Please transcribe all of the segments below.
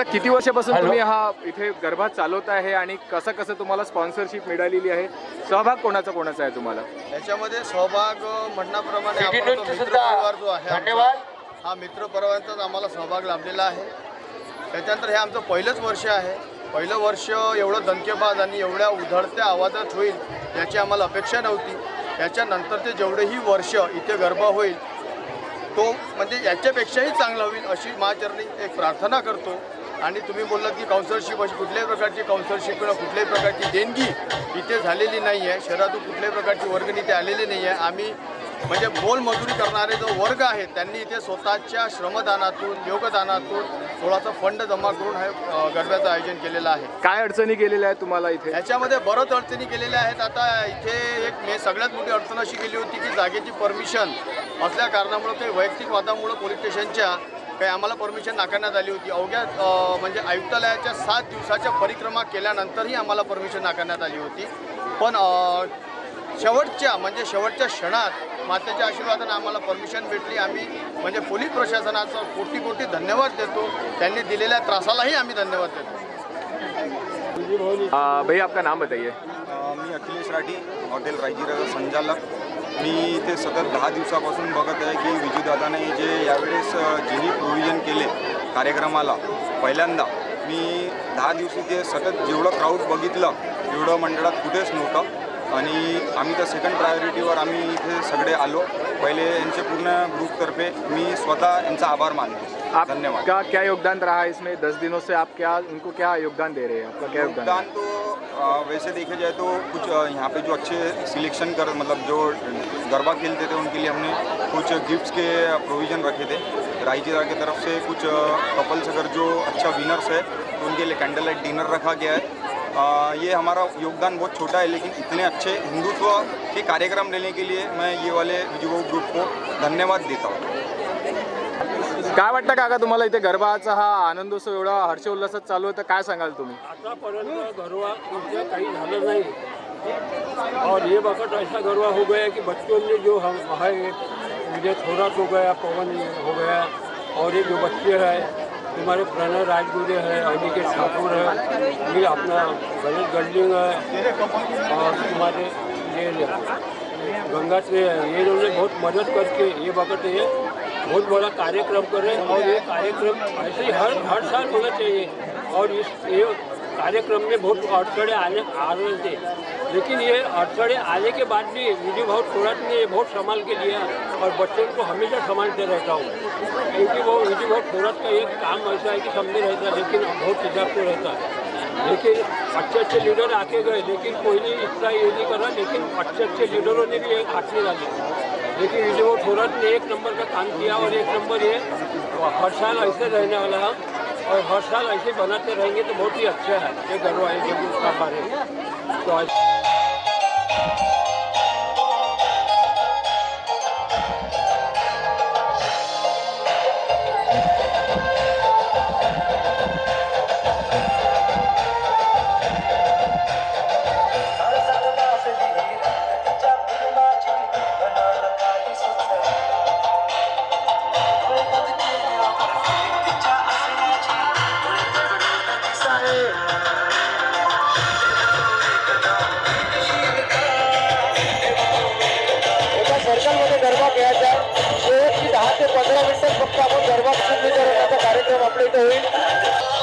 दादा किती वर्षापासून. तुम्ही हा इथे गरबा चालवत आहे आणि कसं कसं तुम्हाला स्पॉन्सरशिप मिळालेली आहे? सहभाग कोणाचा कोणाचा आहे तुम्हाला? याच्यामध्ये सहभाग म्हणण्याप्रमाणे आपण तो जो आहे धन्यवाद. हा मित्र परिवारांचाच आम्हाला सहभाग लाभलेला आहे. त्याच्यानंतर हे आमचं पहिलंच वर्ष आहे. पहिलं वर्ष एवढं दणकेबाज आणि एवढ्या उधळत्या आवाजात होईल याची आम्हाला अपेक्षा नव्हती. त्याच्यानंतरचे जेवढेही वर्ष इथे गरबा होईल तो म्हणजे याच्यापेक्षाही चांगला होईल अशी माझचरणी एक प्रार्थना करतो. आणि तुम्ही बोललात की काउन्सलरशिप अशी कुठल्याही प्रकारची काउन्सलरशिप किंवा कुठल्याही प्रकारची देणगी इथे झालेली नाही आहे शहरातून कुठल्याही प्रकारची वर्गणी इथे आलेली नाही आहे आम्ही म्हणजे मोलमजुरी करणारे जो वर्ग आहे त्यांनी इथे स्वतःच्या श्रमदानातून योगदानातून थोडासा फंड जमा करून हे गरब्याचं आयोजन केलेलं आहे. काय अडचणी गेलेल्या आहेत तुम्हाला इथे? याच्यामध्ये बरंच अडचणी केलेल्या आहेत. आता इथे एक मे सगळ्यात मोठी अडचण अशी गेली होती की जागेची परमिशन असल्या कारणामुळं काही वैयक्तिक वादामुळं पोलीस स्टेशनच्या काही आम्हाला परमिशन नाकारण्यात आली होती. अवघ्या म्हणजे आयुक्तालयाच्या सात दिवसाच्या परिक्रमा केल्यानंतरही आम्हाला परमिशन नाकारण्यात आली होती. पण शेवटच्या म्हणजे शेवटच्या क्षणात मातेच्या आशीर्वादाने आम्हाला परमिशन भेटली. आम्ही म्हणजे पोलीस प्रशासनाचा कोटी कोटी धन्यवाद देतो. त्यांनी दिलेल्या त्रासालाही आम्ही धन्यवाद देतो. भैया आपका नाम बताइए. मी अखिलेश राठी हॉटेल रायजीराचा संचालक. मी इथे सतत दहा दिवसापासून बघत आहे की विजूदादाने जे यावेळेस अ, जेही प्रोव्हिजन केले कार्यक्रमाला पहिल्यांदा मी दहा दिवशी ते सतत जेवढं क्राऊड बघितलं एवढं मंडळात कुठेच नव्हतं. आणि आम्ही तर सेकंड प्रायोरिटीवर आम्ही इथे सगळे आलो. पहिले यांचे पूर्ण ग्रुपतर्फे मी स्वतः यांचा आभार मानतो. धन्यवाद. आपका क्या योगदान रहा इसमें? दस दिनों से आप क्या उनको क्या योगदान दे रहे हैं? आपका क्या योगदान? योगदान तो वैसे देखे जाए तो कुछ यहाँ पे जो अच्छे सिलेक्शन कर मतलब जो गरबा खेलते थे उनके लिए हमने कुछ गिफ्ट्स के प्रोविज़न रखे थे। रायजीरा की तरफ से कुछ कपल्स अगर जो अच्छा विनर्स है उनके लिए कैंडल लाइट डिनर रखा गया है। अ, ये हमारा योगदान बहुत छोटा है लेकिन इतने अच्छे हिंदुत्व के कार्यक्रम लेने के लिए मैं ये वाले विजय ग्रुप को धन्यवाद देता हूँ। काय वाटतं काका तुम्हाला इथे गरबाचा हा आनंदोत्सव एवढा हर्षोल्लासात चालू आहे तर काय सांगाल तुम्ही? आतापर्यंत गरबा इतना काही झालं नाही. और ये वक्त ऐसा गरबा हो गया कि बच्चों ने जो हम है मुझे थोड़ा हो गया पवन हो गया और ये जो बच्चे हैं हमारे प्रणय राजगुरे हैं, अनिकेत ठाकुर है, ये अपना गणेश गंडिंग है और तुम्हारे ये गंगा से ये लोगों ने बहुत मदद करके ये वक्त ये बहुत बड़ा कार्यक्रम करें और ये कार्यक्रम ऐसे ही हर हर साल होना चाहिए। और इस, ये कार्यक्रम में बहुत अड़चड़े आने आ रहे थे लेकिन ये अड़चड़े आने के बाद भी मुझे बहुत थोराट ने बहुत संभाल के लिया और बच्चों को हमेशा संभालते रहता हूँ। क्योंकि वो मुझे बहुत थोराट का एक काम ऐसा है कि सामने रहता है, लेकिन बहुत हिसाब से रहता है। लेकिन अच्छे अच्छे लीडर आके गए, लेकिन कोई नहीं इतना ये नहीं करा लेकिन अच्छे अच्छे लीडरों ने भी एक हाथ नहीं डाली लेकिन ये जो थोरत ने एक नंबर का काम किया और एक नंबर ये हर साल ऐसे रहने वाला है। और हर साल ऐसे बनाते रहेंगे तो बहुत ही अच्छा है, ये गर्व जब उसका बारे में। तो पंधरा मिनिटात फक्त आपण गरबा करण्याचा कार्यक्रम आपल्या इथे होईल.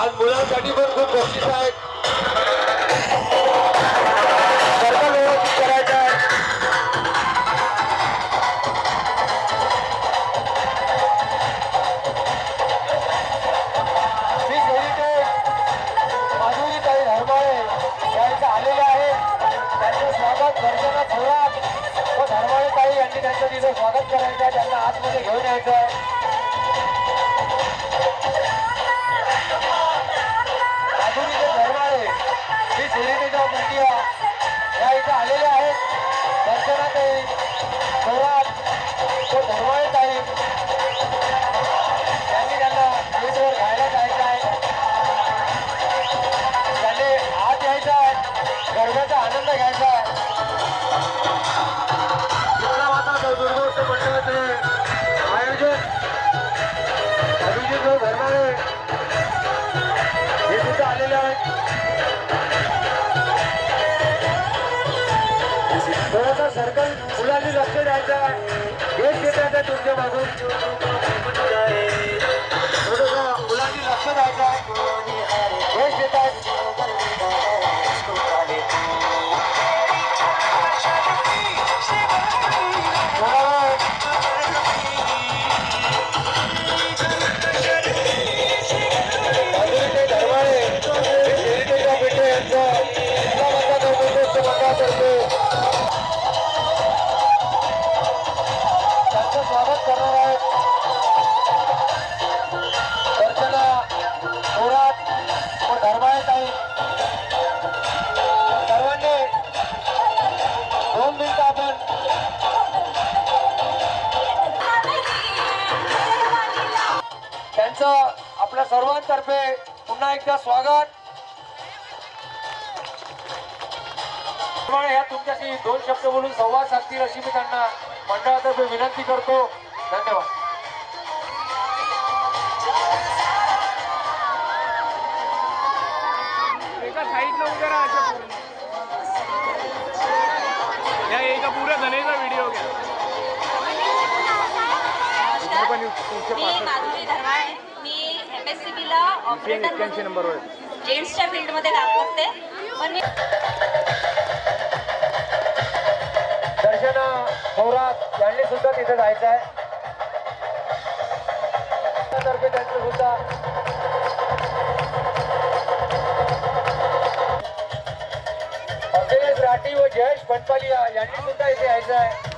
आज मुलांसाठी पण खूप बक्षीस आहेत. सर्कल व्यवस्थित करायचं आहे. धर्माळे स्वागत व यांनी त्यांचं स्वागत करायचं आहे. त्यांना आतमध्ये घेऊन यायचं आहे. सर्कल मुलांनी लक्ष द्यायचं आहे. गेट देत आहे तुमच्या मागून. मुलांनी लक्ष द्यायचं आहे. गेट देत आहेत सर्वांतर्फे पुन्हा एकदा स्वागत. त्यामुळे या तुमच्याशी दोन शब्द बोलून संवाद साधतील अशी मी त्यांना मंडळातर्फे विनंती करतो. धन्यवाद. पुऱ्या धनेचा व्हिडिओ घ्या. पण तुमचे मी माधुरी धर्माळे मी एम एस सी बीला ऑपरेटर. जेम्सच्या फील्डमध्ये काम करते पण मी दर्शना थोरात यांनी सुद्धा तिथे जायचं आहे. तर्फे त्यांचं सुद्धा. अखिलेश राठी व जयेश फटपालिया यांनी सुद्धा इथे यायचं आहे.